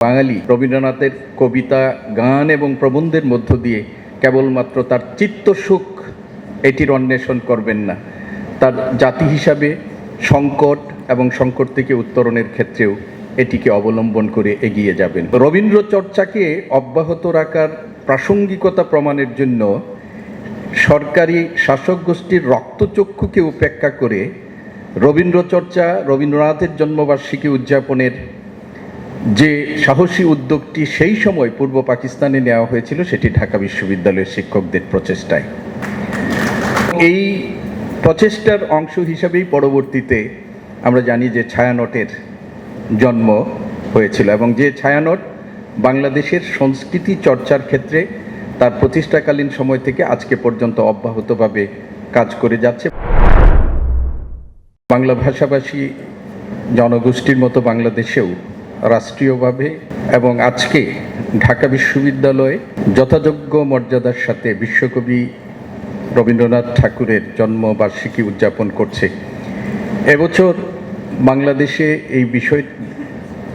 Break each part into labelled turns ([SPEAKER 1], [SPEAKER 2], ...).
[SPEAKER 1] বাঙালি রবীন্দ্রনাথের কবিতা, গান এবং প্রবন্ধের মধ্য দিয়ে কেবলমাত্র তার চিত্তসুখ এটির অন্বেষণ করবেন না। তার জাতি হিসাবে সংকট এবং সংকট থেকে উত্তরণের ক্ষেত্রেও এটিকে অবলম্বন করে এগিয়ে যাবেন। রবীন্দ্র চর্চাকে অব্যাহত রাখার প্রাসঙ্গিকতা প্রমাণের জন্য সরকারি শাসক গোষ্ঠীর রক্তচক্ষুকে উপেক্ষা করে রবীন্দ্র চর্চা রবীন্দ্রনাথের জন্মবার্ষিকী উদযাপনের যে সাহসী উদ্যোগটি সেই সময় পূর্ব পাকিস্তানে নেওয়া হয়েছিল, সেটি ঢাকা বিশ্ববিদ্যালয়ের শিক্ষকদের প্রচেষ্টায়। এই প্রচেষ্টার অংশ হিসাবেই পরবর্তীতে আমরা জানি যে ছায়ানটের জন্ম হয়েছিল এবং যে ছায়ানট বাংলাদেশের সংস্কৃতি চর্চার ক্ষেত্রে তার প্রতিষ্ঠাকালীন সময় থেকে আজকে পর্যন্ত অব্যাহতভাবে কাজ করে যাচ্ছে। বাংলা ভাষাভাষী জনগোষ্ঠীর মতো বাংলাদেশেও রাষ্ট্রীয়ভাবে এবং আজকে ঢাকা বিশ্ববিদ্যালয়ে যথাযোগ্য মর্যাদার সাথে বিশ্বকবি রবীন্দ্রনাথ ঠাকুরের জন্মবার্ষিকী উদযাপন করছে। এবছর বাংলাদেশে এই বিষয়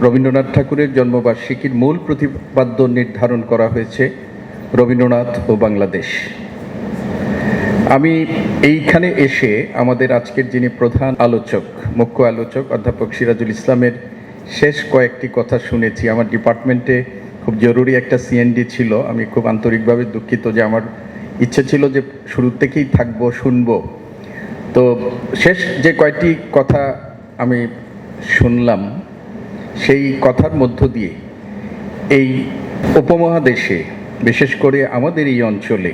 [SPEAKER 1] রবীন্দ্রনাথ ঠাকুরের জন্মবার্ষিকীর মূল প্রতিপাদ্য নির্ধারণ করা হয়েছে রবীন্দ্রনাথ ও বাংলাদেশ। আমি এইখানে এসে আমাদের আজকের যিনি প্রধান আলোচক, মুখ্য আলোচক অধ্যাপক সিরাজুল ইসলামের শেষ কয়েকটি কথা শুনেছি। আমার ডিপার্টমেন্টে খুব জরুরি একটা সিএনডি ছিল। আমি খুব আন্তরিকভাবে দুঃখিত যে আমার ইচ্ছে ছিল যে শুরু থেকেই থাকব, শুনব। তো শেষ যে কয়টি কথা আমি শুনলাম, সেই কথার মধ্য দিয়ে এই উপমহাদেশে, বিশেষ করে আমাদের এই অঞ্চলে,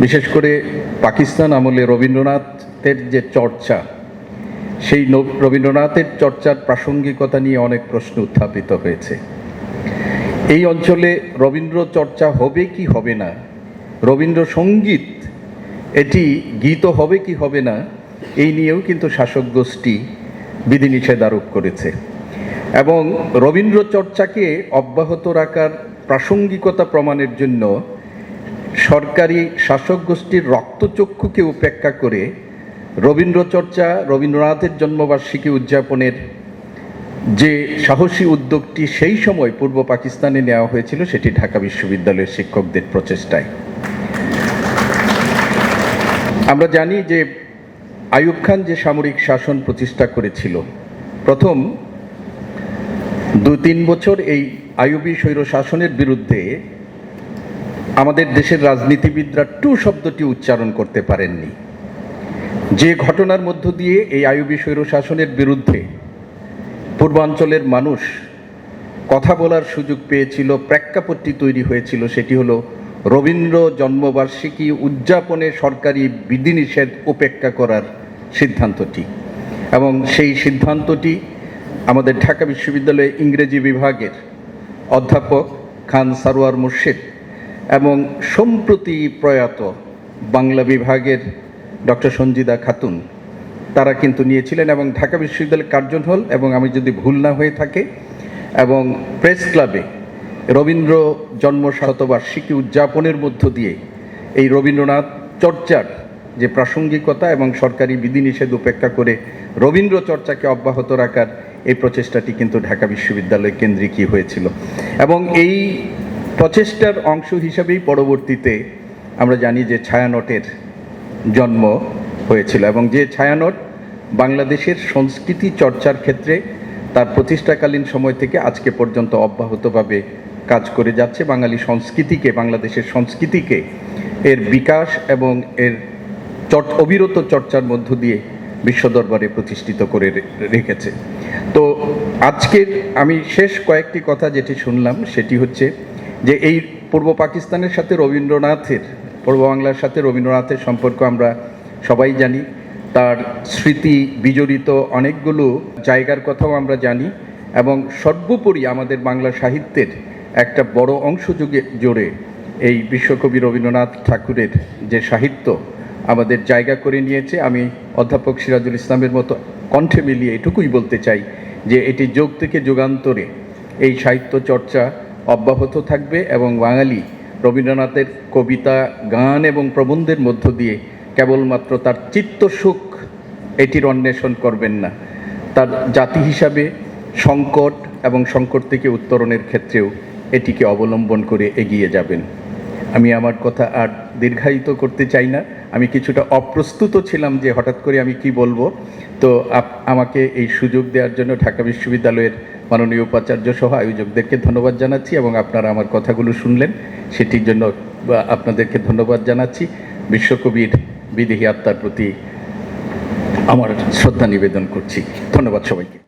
[SPEAKER 1] বিশেষ করে পাকিস্তান আমলে রবীন্দ্রনাথের যে চর্চা সেই রবীন্দ্রনাথের চর্চার প্রাসঙ্গিকতা নিয়ে অনেক প্রশ্ন উত্থাপিত হয়েছে। এই অঞ্চলে রবীন্দ্র চর্চা হবে কি হবে না? রবীন্দ্রসঙ্গীত এটি গীত হবে কি হবে না? এই নিয়েও কিন্তু শাসক গোষ্ঠী বিধিনিষেধ আরোপ করেছে। এবং রবীন্দ্র চর্চাকে অব্যাহত রাখার প্রাসঙ্গিকতা প্রমাণের জন্য সরকারি শাসক গোষ্ঠীর রক্তচক্ষুকে উপেক্ষা করে রবীন্দ্র চর্চা রবীন্দ্রনাথের জন্মবার্ষিকী উদযাপনের যে সাহসী উদ্যোগটি সেই সময় পূর্ব পাকিস্তানে নেওয়া হয়েছিল, সেটি ঢাকা বিশ্ববিদ্যালয়ের শিক্ষকদের প্রচেষ্টায়। আমরা জানি যে আইয়ুব খান যে সামরিক শাসন প্রতিষ্ঠা করেছিল, প্রথম দু তিন বছর এই আইয়ুবী স্বৈর শাসনের বিরুদ্ধে আমাদের দেশের রাজনীতিবিদরা টু শব্দটি উচ্চারণ করতে পারেননি। যে ঘটনার মধ্য দিয়ে এই আইয়ুবী স্বৈর শাসনের বিরুদ্ধে পূর্বাঞ্চলের মানুষ কথা বলার সুযোগ পেয়েছিল, প্রেক্ষাপটটি তৈরি হয়েছিল, সেটি হলো রবীন্দ্র জন্মবার্ষিকী উদযাপনে সরকারি বিধিনিষেধ উপেক্ষা করার সিদ্ধান্তটি। এবং সেই সিদ্ধান্তটি আমাদের ঢাকা বিশ্ববিদ্যালয়ে ইংরেজি বিভাগের অধ্যাপক খান সারোয়ার মুর্শিদ এবং সম্প্রতি প্রয়াত বাংলা বিভাগের ডক্টর সঞ্জিদা খাতুন। তারা কিন্তু নিয়েছিলেন এবং ঢাকা বিশ্ববিদ্যালয়ের কার্জন হল এবং আমি যদি ভুল না হয়ে থাকে, এবং প্রেস ক্লাবে রবীন্দ্র জন্ম শতবার্ষিকী উদযাপনের মধ্য দিয়ে এই রবীন্দ্রনাথ চর্চার যে প্রাসঙ্গিকতা এবং সরকারি বিধিনিষেধ উপেক্ষা করে রবীন্দ্র চর্চাকে অব্যাহত রাখার এই প্রচেষ্টাটি কিন্তু ঢাকা বিশ্ববিদ্যালয় কেন্দ্রিকই হয়েছিল। এবং এই প্রচেষ্টার অংশ হিসাবেই পরবর্তীতে আমরা জানি যে ছায়ানটের জন্ম হয়েছিল এবং যে ছায়ানট বাংলাদেশের সংস্কৃতি চর্চার ক্ষেত্রে তার প্রতিষ্ঠাকালীন সময় থেকে আজকে পর্যন্ত অব্যাহতভাবে কাজ করে যাচ্ছে। বাঙালি সংস্কৃতিকে, বাংলাদেশের সংস্কৃতিকে এর বিকাশ এবং এর চট অবিরত চর্চার মধ্য দিয়ে বিশ্ব দরবারে প্রতিষ্ঠিত করে রেখেছে। তো আজকের আমি শেষ কয়েকটি কথা যেটি শুনলাম সেটি হচ্ছে যে এই পূর্ব পাকিস্তানের সাথে রবীন্দ্রনাথের পূর্ব বাংলার সাথে রবীন্দ্রনাথের সম্পর্ক আমরা সবাই জানি। তার স্মৃতি বিজড়িত অনেকগুলো জায়গার কথাও আমরা জানি এবং সর্বোপরি আমাদের বাংলা সাহিত্যের একটা বড় অংশ যুগে জোরে এই বিশ্বকবি রবীন্দ্রনাথ ঠাকুরের যে সাহিত্য আমাদের জায়গা করে নিয়েছে। আমি অধ্যাপক সিরাজুল ইসলামের মতো কণ্ঠে মিলিয়ে এটুকুই বলতে চাই যে এটি যোগ থেকে যুগান্তরে এই সাহিত্য চর্চা অব্যাহত থাকবে এবং বাঙালি রবীন্দ্রনাথের কবিতা, গান এবং প্রবন্ধের মধ্য দিয়ে কেবলমাত্র তার চিত্তসুখ এটির অন্বেষণ করবেন না। তার জাতি হিসাবে সংকট এবং সংকট থেকে উত্তরণের ক্ষেত্রেও এটিকে অবলম্বন করে এগিয়ে যাবেন। আমি আমার কথা আর দীর্ঘায়িত করতে চাই না। আমি কিছুটা অপ্রস্তুত ছিলাম যে হঠাৎ করে আমি কি বলব। তো আমাকে এই সুযোগ দেওয়ার জন্য ঢাকা বিশ্ববিদ্যালয়ের মাননীয় উপাচার্য সহ আয়োজকদেরকে ধন্যবাদ জানাচ্ছি এবং আপনারা আমার কথাগুলো শুনলেন। সেটির জন্য আপনাদেরকে ধন্যবাদ জানাচ্ছি। বিশ্বকবির বিদেহী আত্মার প্রতি আমার শ্রদ্ধা নিবেদন করছি। ধন্যবাদ সবাইকে।